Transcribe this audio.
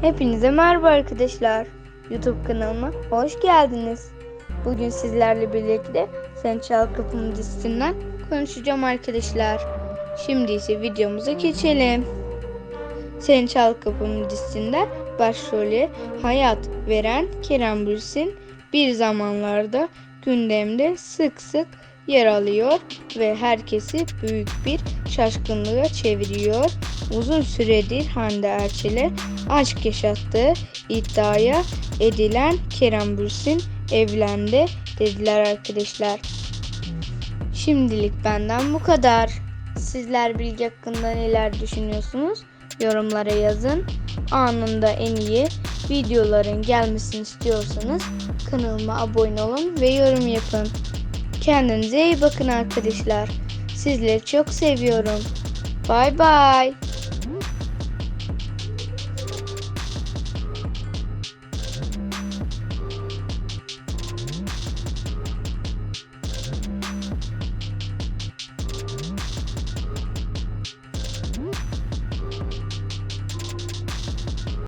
Hepinize merhaba arkadaşlar. YouTube kanalıma hoş geldiniz. Bugün sizlerle birlikte Sen Çal Kapımı dizisinden konuşacağım arkadaşlar. Şimdi ise videomuza geçelim. Sen Çal Kapımı dizisinde başrolü hayat veren Kerem Bürsin bir zamanlarda gündemde sık sık yer alıyor ve herkesi büyük bir şaşkınlığa çeviriyor. Uzun süredir Hande Erçel'e aşk yaşattığı iddiaya edilen Kerem Bürsin evlendi dediler arkadaşlar. Şimdilik benden bu kadar. Sizler bilgi hakkında neler düşünüyorsunuz? Yorumlara yazın. Anında en iyi videoların gelmesini istiyorsanız kanalıma abone olun ve yorum yapın. Kendinize iyi bakın arkadaşlar. Sizleri çok seviyorum. Bay bay.